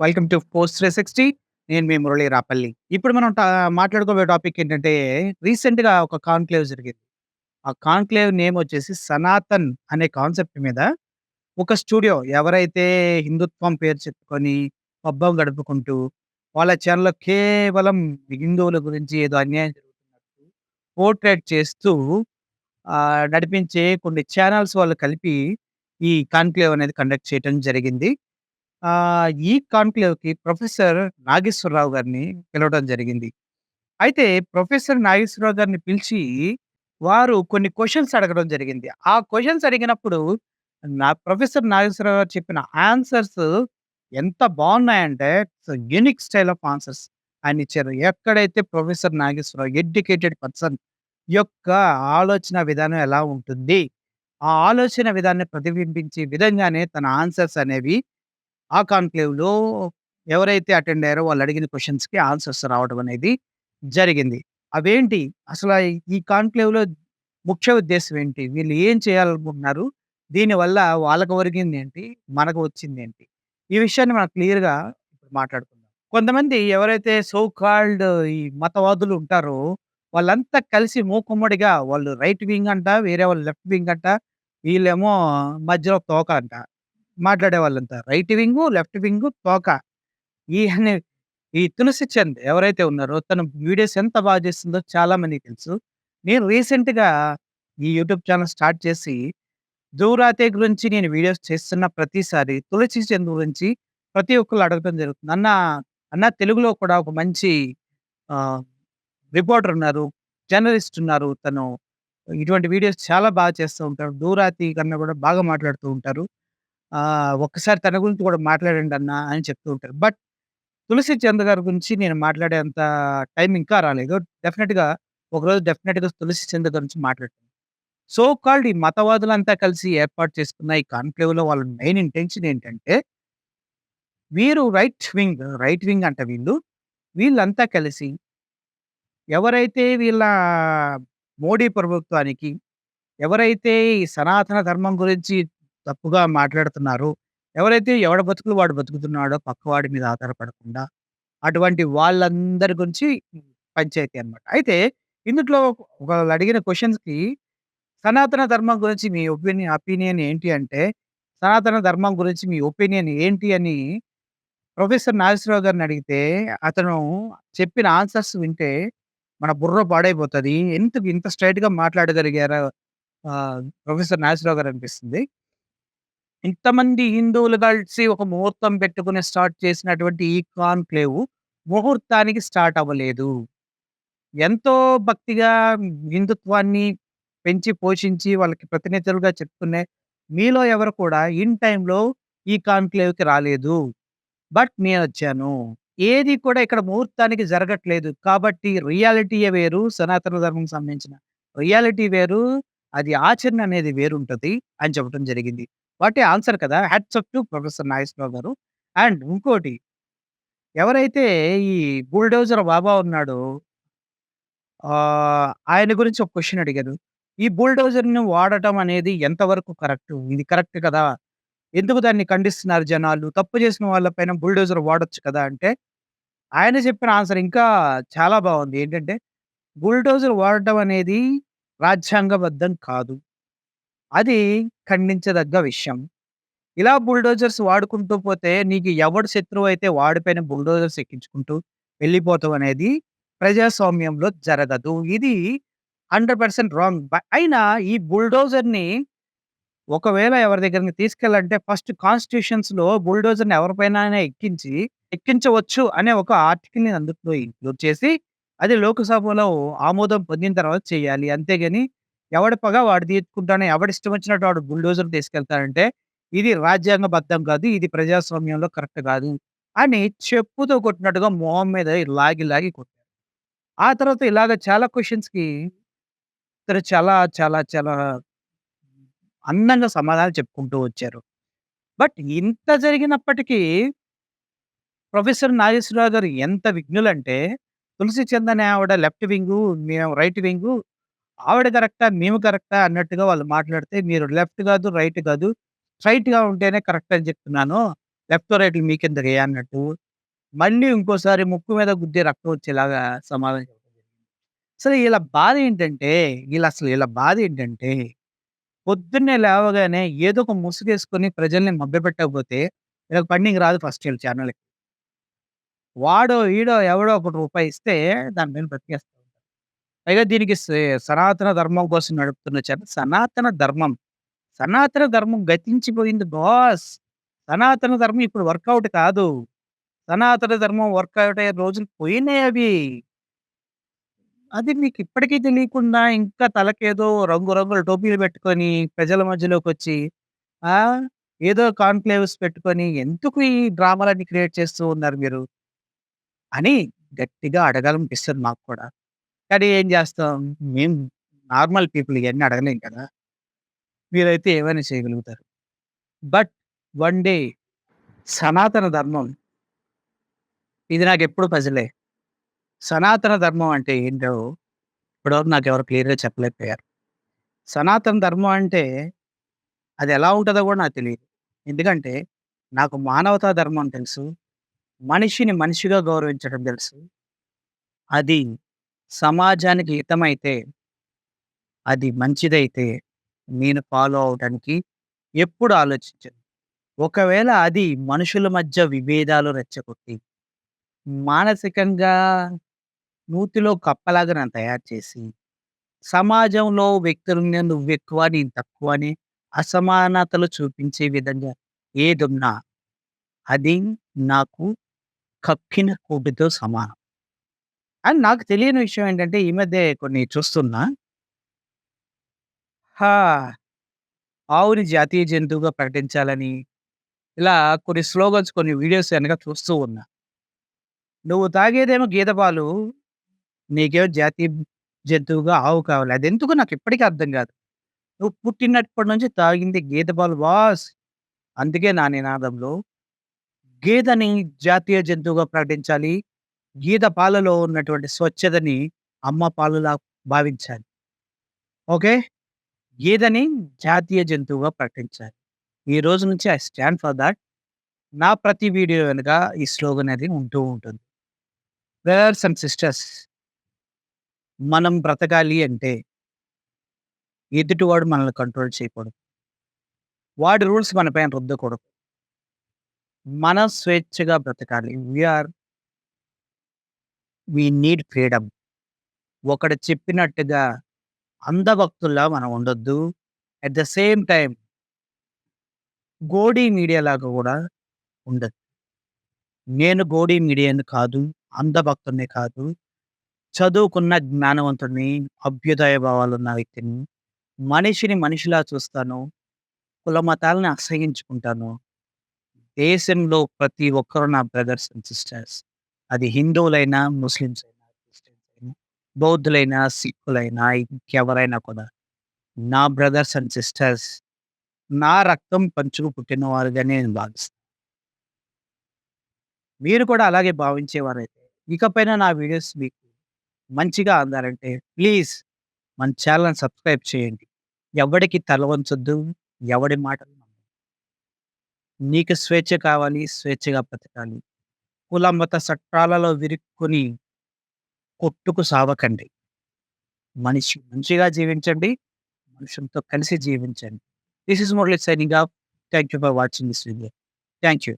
Welcome to post 360. నేను మీ మురళి రాపల్లి. ఇప్పుడు మనం టా మాట్లాడుకోబోయే టాపిక్ ఏంటంటే, రీసెంట్‌గా ఒక కాన్క్లేవ్ జరిగింది. ఆ కాన్క్లేవ్ నేమ్ వచ్చేసి 'సనాతన్' అనే కాన్సెప్ట్ మీద ఒక స్టూడియో ఎవరైతే హిందుత్వం పేరు చెప్పుకొని పబ్బం గడుపుకుంటూ, వాళ్ళ ఛానల్లో కేవలం హిందువుల గురించి ఏదో అన్యాయం జరుగుతున్నట్టు పోర్ట్రేట్ చేస్తూ నడిపించే కొన్ని ఛానల్స్ వాళ్ళు కలిపి ఈ కాన్క్లేవ్ అనేది కండక్ట్ చేయటం జరిగింది. ఆహ్, ఈ కాన్క్లేవ్‌కి ప్రొఫెసర్ నాగేశ్వరరావు గారిని పిలవడం జరిగింది. అయితే ప్రొఫెసర్ నాగేశ్వరరావు గారిని పిలిచి, వారు కొన్ని క్వెషన్స్ అడగడం జరిగింది. ఆ క్వెషన్స్ అడిగినప్పుడు నా ప్రొఫెసర్ నాగేశ్వరరావు గారు చెప్పిన ఆన్సర్స్ ఎంత బావున్నాయంటే, so unique style of answers ఆయన ఇచ్చారు. ఎక్కడైతే ప్రొఫెసర్ నాగేశ్వరరావు ఎడ్యుకేటెడ్ పర్సన్ యొక్క ఆలోచన విధానం ఎలా ఉంటుంది? ఆ ఆలోచన విధానాన్ని ప్రతిబింబించే విధంగానే తన ఆన్సర్స్ అనేవి ఆ కాన్క్లేవ్‌లో ఎవరైతే అటెండ్ అయ్యారో వాళ్ళు అడిగిన క్వశ్చన్స్కి ఆన్సర్స్ రావడం అనేది జరిగింది. అవేంటి? అసలు ఈ కాన్క్లేవ్‌లో ముఖ్య ఉద్దేశం ఏంటి? వీళ్ళు ఏం చేయాలనుకుంటున్నారు? దీనివల్ల వాళ్ళకు ఒరిగింది ఏంటి మనకు వచ్చింది ఏంటి ఈ విషయాన్ని మనం క్లియర్‌గా ఇప్పుడు మాట్లాడుకుందాం. కొంతమంది ఎవరైతే సో కాల్డ్ ఈ మతవాదులు ఉంటారో, వాళ్ళంతా కలిసి మూకుమ్మడిగా వాళ్ళు రైట్ వింగ్ అంట, వేరే వాళ్ళు లెఫ్ట్ వింగ్ అంట, వీళ్ళేమో మధ్యలో తోక అంట. మాట్లాడే వాళ్ళంతా. రైట్ వింగు, లెఫ్ట్ వింగు, తోక. ఈ అనే ఈ తులసి చంద్ ఎవరైతే ఉన్నారో తను వీడియోస్ ఎంత బాగా చేస్తుందో చాలా మందికి తెలుసు. నేను రీసెంట్‌గా ఈ యూట్యూబ్ ఛానల్ స్టార్ట్ చేసి, దూరాతే గురించి నేను వీడియోస్ చేస్తున్న ప్రతిసారి తులసి చంద్ గురించి ప్రతి ఒక్కళ్ళు అడగటం జరుగుతుంది. అన్న, అన్న తెలుగులో కూడా ఒక మంచి ఆహ్, రిపోర్టర్ ఉన్నారు. జర్నలిస్ట్ ఉన్నారు. తను ఇటువంటి వీడియోస్ చాలా బాగా చేస్తూ ఉంటారు. దూరాతి కన్నా కూడా బాగా మాట్లాడుతూ ఉంటారు. ఒక్కసారి తన గురించి కూడా మాట్లాడండి అన్న అని చెప్తూ ఉంటారు. బట్ తులసి చంద్ గారి గురించి నేను మాట్లాడేంత టైం ఇంకా రాలేదు. డెఫినిట్‌గా ఒకరోజు డెఫినిట్‌గా తులసి చంద్ గురించి మాట్లాడతాను. సో కాల్డ్ ఈ మతవాదులంతా కలిసి ఏర్పాటు చేసుకున్న ఈ కాన్క్లేవ్‌లో వాళ్ళ మెయిన్ ఇంటెన్షన్ ఏంటంటే వీరు రైట్ వింగ్, రైట్ వింగ్ అంట వీళ్ళు. వీళ్ళంతా కలిసి ఎవరైతే వీళ్ళ మోడీ ప్రభుత్వానికి, ఎవరైతే ఈ సనాతన ధర్మం గురించి తప్పుగా మాట్లాడుతున్నారు ఎవరైతే ఎవడ బతుకులు వాడు బతుకుతున్నాడో పక్కవాడి మీద ఆధారపడకుండా, అటువంటి వాళ్ళందరి గురించి పంచాయతీ అన్నమాట. అయితే ఇందుట్లో వాళ్ళు అడిగిన క్వెషన్స్‌కి సనాతన ధర్మం గురించి మీ ఒపీనియన్ అపీనియన్ ఏంటి అంటే, సనాతన ధర్మం గురించి మీ ఒపీనియన్ ఏంటి అని ప్రొఫెసర్ నాగేశ్వరరావు గారిని అడిగితే, అతను చెప్పిన ఆన్సర్స్ వింటే మన బుర్ర పాడైపోతది. ఎందుకు ఇంత స్ట్రెయిట్‌గా మాట్లాడగలిగారా ఆహ్, ప్రొఫెసర్ నాగేశ్వరరావు గారు అనిపిస్తుంది. ఇంతమంది హిందువులు కలిసి ఒక ముహూర్తం పెట్టుకుని స్టార్ట్ చేసినటువంటి ఈ కాన్క్లేవ్ ముహూర్తానికి స్టార్ట్ అవ్వలేదు. ఎంతో భక్తిగా హిందుత్వాన్ని పెంచి పోషించి వాళ్ళకి ప్రతినిధులుగా చెప్తున్నే, మీలో ఎవరు కూడా ఇన్ టైమ్‌లో ఈ కాన్క్లేవ్‌కి రాలేదు. బట్ నేనొచ్చాను. ఏది కూడా ఇక్కడ ముహూర్తానికి జరగట్లేదు. కాబట్టి రియాలిటీయే వేరు. సనాతన ధర్మం సంబంధించిన రియాలిటీ వేరు. అది ఆచరణ అనేది వేరుంటది అని చెప్పడం జరిగింది. వాటి ఆన్సర్ కదా! Hats off to professor Nageswararao garu. And ఇంకోటి ఎవరైతే ఈ బుల్డోజర్ బాబా ఉన్నాడో ఆహ్, ఆయన గురించి ఒక క్వెషన్ అడిగారు. ఈ బుల్డోజర్‌ని వాడటం అనేది ఎంతవరకు కరెక్టు? ఇది కరెక్ట్ కదా! ఎందుకు దాన్ని ఖండిస్తున్నారు జనాలు? తప్పు చేసిన వాళ్ళ పైన బుల్డోజర్ వాడొచ్చు కదా! అంటే ఆయన చెప్పిన ఆన్సర్ ఇంకా చాలా బావుంది. ఏంటంటే బుల్డోజర్ వాడటం అనేది రాజ్యాంగబద్ధం కాదు. అది ఖండించదగ్గ విషయం. ఇలా బుల్డోజర్స్ వాడుకుంటూ పోతే నీకు ఎవడు శత్రువైతే అయితే పైన బుల్డోజర్స్ ఎక్కించుకుంటూ వెళ్ళిపోతాం అనేది ప్రజాస్వామ్యంలో జరగదు. ఇది 100% రాంగ్. బ అయినా ఈ బుల్డోజర్‌ని ఒకవేళ ఎవరి దగ్గరికి తీసుకెళ్ళాలంటే ఫస్ట్ కాన్స్టిట్యూషన్స్‌లో బుల్డోజర్‌ని ఎవరిపైనైనా ఎక్కించి ఎక్కించవచ్చు అనే ఒక ఆర్టికల్‌ని అందులో ఇంక్లూడ్ చేసి అది లోకసభలో ఆమోదం పొందిన తర్వాత చేయాలి. అంతేగాని ఎవడి పగ వాడు తీర్చుకుంటాను, ఎవడిష్టం వచ్చినట్టు వాడు బుల్డోజర్ తీసుకెళ్తాడంటే ఇది రాజ్యాంగబద్ధం కాదు. ఇది ప్రజాస్వామ్యంలో కరెక్ట్ కాదు. అని చెప్పుతో కొట్టినట్టుగా మొహం మీద లాగి లాగి కొట్టారు. ఆ తర్వాత ఇలాగ చాలా క్వశ్చన్స్కి ఇతను చాలా చాలా చాలా అందంగా సమాధానాలు చెప్పుకుంటూ వచ్చారు. బట్ ఇంత జరిగినప్పటికీ ప్రొఫెసర్ నాగేశ్వరరావు గారు ఎంత విఘ్నులంటే, తులసి చందనే ఆవిడ లెఫ్ట్ వింగు, మేము రైట్ వింగు. ఆవిడ కరెక్టా? మేము కరెక్టా? అన్నట్టుగా వాళ్ళు మాట్లాడితే, మీరు లెఫ్ట్ కాదు, రైట్ కాదు. స్ట్రెయిట్‌గా ఉంటేనే కరెక్ట్ అని చెప్తున్నాను. లెఫ్ట్ రైట్‌లు మీకెందుకయ్యా అన్నట్టు, మళ్ళీ ఇంకోసారి ముక్కు మీద గుద్ది రక్తం వచ్చేలాగా సమాధానం చెప్పడం జరిగింది. అసలు ఈళ్ళ బాధ ఏంటంటే, ఈళ్ళసలు ఈళ్ళ బాధ ఏంటంటే, పొద్దున్నే లేవగానే ఏదో ఒక ముసుగేసుకొని ప్రజల్ని మభ్యపెట్టకపోతే వీళ్ళకి ఫండింగ్ రాదు ఫస్ట్ ఈళ్ళ ఛానల్‌కి. వాడో, ఈడో ఎవడో ఒకటి రూపాయి ఇస్తే దాని మీద బ్రతికేస్తా పైగా దీనికి సనాతన ధర్మం కోసం నడుపుతున్న చర్చ సనాతన ధర్మం. సనాతన ధర్మం గతించిపోయింది బాస్. సనాతన ధర్మం ఇప్పుడు వర్కౌట్ కాదు. సనాతన ధర్మం వర్కౌట్ అయ్యే రోజులు పోయినాయి అవి. అది మీకు ఇప్పటికీ తెలియకుండా ఇంకా తలకేదో రంగు రంగుల టోపీలు పెట్టుకొని ప్రజల మధ్యలోకొచ్చి ఆ! ఏదో కాన్‌క్లేవ్స్ పెట్టుకొని ఎందుకు ఈ డ్రామాలన్నీ క్రియేట్ చేస్తూ ఉన్నారు మీరు? అని గట్టిగా అడగాలనిపిస్తుంది మాకు కూడా. కానీ ఏం చేస్తాం? మేము నార్మల్ పీపుల్ ఇయన్నీ అడగలేం కదా! మీరైతే ఏమైనా చేయగలుగుతారు. బట్ వన్ డే సనాతన ధర్మం ఇది నాకెప్పుడు పజిలే. సనాతన ధర్మం అంటే ఏంటో ఇప్పటివరకు నాకెవరు క్లియర్‌గా చెప్పలేకపోయారు. సనాతన ధర్మం అంటే అది ఎలా ఉంటదో కూడా నాకు తెలీదు. ఎందుకంటే నాకు మానవతా ధర్మం తెలుసు. మనిషిని మనిషిగా గౌరవించడం తెలుసు. అది సమాజానికి హితమైతే అది మంచిదైతే నేను ఫాలో అవడానికి ఎప్పుడు ఆలోచించను. ఒకవేళ అది మనుషుల మధ్య విభేదాలు రెచ్చగొట్టి, మానసికంగా నూతిలో కప్పలాగా నన్ను తయారు చేసి, సమాజంలో వ్యక్తులని నువ్వెక్కువ, నేను తక్కువ అని అసమానతలు చూపించే విధంగా ఏదున్నా అది నాకు కక్కిన కూటితో సమానం. అండ్ నాకు తెలియని విషయం ఏంటంటే ఈ మధ్య కొన్ని చూస్తున్నా హా! ఆవుని జాతీయ జంతువుగా ప్రకటించాలని, ఇలా కొన్ని స్లోగన్స్, కొన్ని వీడియోస్ గనక చూస్తూ ఉన్నా. నువ్వు తాగేదేమో గేదె పాలు. నీకేమో జాతీయ జంతువుగా ఆవు కావాలి. అదెందుకో నాకు ఇప్పటికీ అర్థం కాదు. నువ్వు పుట్టినప్పటి నుంచి తాగింది గేదె పాలు బాస్. అందుకే నా నినాదంలో గేదెని జాతీయ జంతువుగా ప్రకటించాలి. గీత పాలలో ఉన్నటువంటి స్వచ్ఛతని అమ్మ పాలులా భావించాలి. ఓకే. గీతని జాతీయ జంతువుగా ప్రకటించాలి. ఈ రోజు నుంచి ఐ స్టాండ్ ఫర్ దాట్ నా ప్రతి వీడియో వెనుక ఈ స్లోగన్ అనేది ఉంటూ ఉంటుంది. బ్రదర్స్ అండ్ సిస్టర్స్ మనం బ్రతకాలి అంటే ఎదుటివాడు మనల్ని కంట్రోల్ చేయకూడదు. వాడి రూల్స్ మనపైన రుద్దకూడదు. మన స్వేచ్ఛగా బ్రతకాలి. We are we need freedom. ఒకడు చెప్పినట్టుగా అంధభక్తుల్లా మనం ఉండొద్దు. At the same time Godi media లాగా కూడా ఉండదు నేను గోడీ మీడియాని కాదు. అంధభక్తుడిని కాదు. చదువుకున్న జ్ఞానవంతుడిని, అభ్యుదయ భావాలున్న వ్యక్తిని. మనిషిని మనిషిలా చూస్తాను. కుల మతాలని అసహ్యించుకుంటాను. దేశంలో ప్రతి ఒక్కరు నా బ్రదర్స్ అండ్ సిస్టర్స్. అది హిందువులైనా, ముస్లిమ్స్ అయినా, క్రిస్టియన్స్ అయినా, బౌద్ధులైనా, సిక్కులైనా, ఇంకెవరైనా కూడా నా బ్రదర్స్ అండ్ సిస్టర్స్. నా రక్తం పంచుకు పుట్టినవారుగానే నేను భావిస్తాను. మీరు కూడా అలాగే భావించేవారైతే ఇకపైన నా వీడియోస్ మీకు మంచిగా అందాలంటే ప్లీజ్ మన ఛానల్ సబ్స్క్రైబ్ చేయండి. ఎవడికి తల వంచొద్దు. ఎవడి మాటలు నీకు స్వేచ్ఛ కావాలి. స్వేచ్ఛగా బ్రతకాలి. కుల మత చట్టాలలో విరుక్కుని కొట్టుకు సావకండి. మనిషి మంచిగా జీవించండి. మనుషులతో కలిసి జీవించండి. This is Murali signing off. Thank you for watching this video. Thank you.